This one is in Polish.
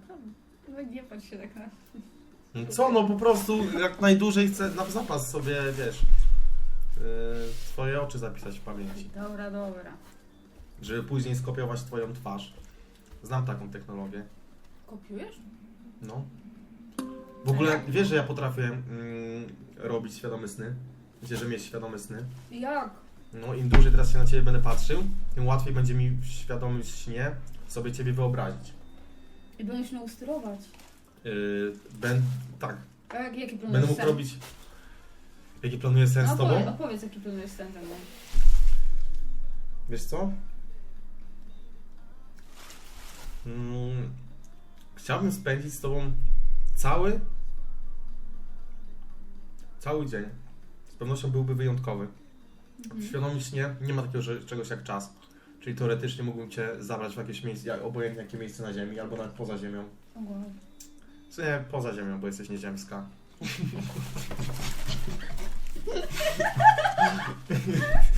Naprawdę. No nie patrz się tak na... Co, no po prostu jak najdłużej chcę na zapas sobie, wiesz, yy, swoje oczy zapisać w pamięci, Dobra, dobra. żeby później skopiować twoją twarz. Znam taką technologię. Kopiujesz? No. W ogóle wiesz, że ja potrafię mm, robić świadome sny? Wiecie, że mieć świadome sny? Jak? No im dłużej teraz się na ciebie będę patrzył, tym łatwiej będzie mi w świadomym śnie sobie ciebie wyobrazić. I będziesz miał sterować. Yy, ben, tak, A jak, jaki planujesz będę mógł sen? robić... Jaki planuję sen no, z tobą? opowiedz, jaki planujesz sen ze mną. Wiesz co? Mm, chciałbym spędzić z tobą cały cały dzień. Z pewnością byłby wyjątkowy. W Mhm. świadomym śnie nie ma takiego że- czegoś jak czas. Czyli teoretycznie mógłbym cię zabrać w jakieś miejsce, jak- obojętnie jakie miejsce na ziemi, albo nawet poza ziemią. O, wow. Co nie, poza ziemią, bo jesteś nieziemska.